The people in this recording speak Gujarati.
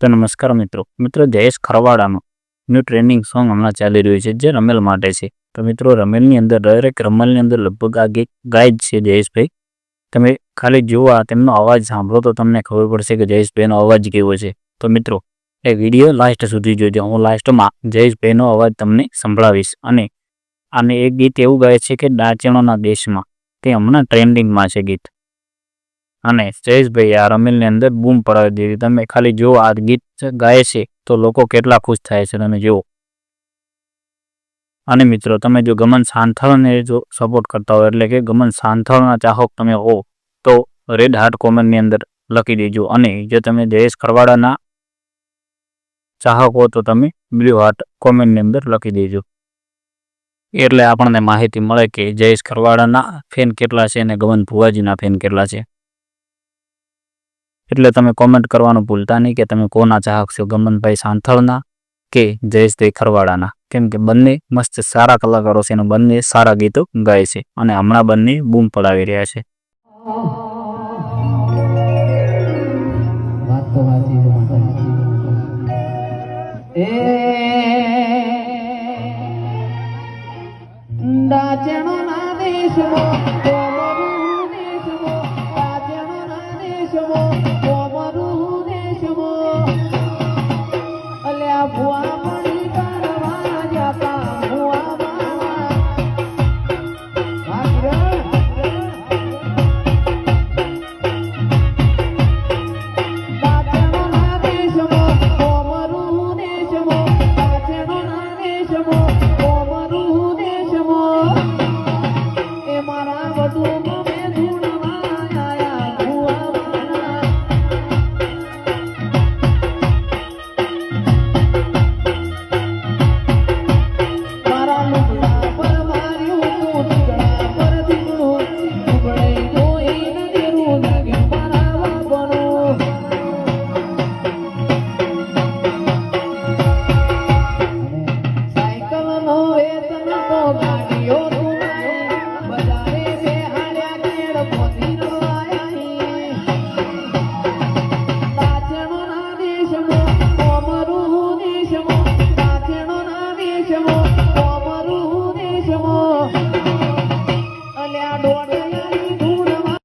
તો નમસ્કાર મિત્રો. મિત્રો, જયેશ ખરવાડાનું ન્યૂ ટ્રેન્ડિંગ સોંગ હમણાં ચાલી રહ્યું છે, જે રમેલ માટે છે. તો મિત્રો, રમેલની અંદર દરેક રમેલની અંદર લગભગ આ ગીત ગાય જ છે જયેશભાઈ. તમે ખાલી જુઓ તેમનો અવાજ સાંભળો તો તમને ખબર પડશે કે જયેશભાઈનો અવાજ કેવો છે. તો મિત્રો, એ વીડિયો લાસ્ટ સુધી જોજો. હું લાસ્ટમાં જયેશભાઈનો અવાજ તમને સંભળાવીશ અને અને એ ગીત એવું ગાય છે કે ડાચણોના દેશમાં. તે હમણાં ટ્રેન્ડિંગમાં છે ગીત. અને જયેશભાઈ આ રમેલની અંદર બૂમ પડાવી દીધી. તમે ખાલી જુઓ, આ ગીત ગાય છે તો લોકો કેટલા ખુશ થાય છે તમે જુઓ. અને મિત્રો, તમે જો ગમન સાંથળને જો સપોર્ટ કરતા હો એટલે કે ગમન સાંથળના ચાહક તમે હો, તો રેડ હાર્ટ કોમેન્ટની અંદર લખી દેજો. અને જો તમે જયેશ ખરવાડાના ચાહક હો, તો તમે બ્લુ હાર્ટ કોમેન્ટની અંદર લખી દેજો. એટલે આપણને માહિતી મળે કે જયેશ ખરવાડાના ફેન કેટલા છે અને ગમન ભુવાજીના ફેન કેટલા છે. એટલે તમે કોમેન્ટ કરવાનું ભૂલતા નહીં કે તમે કોના ચાહક છો? ગમનભાઈ સાંથળના કે જયેશભાઈ ખરવાડાના? કેમ કે બંને મસ્ત સારા કલાકારો છે અને બંને સારા ગીતો ગાય છે અને હમણાં બંને બૂમ પડાવી રહ્યા છે. એ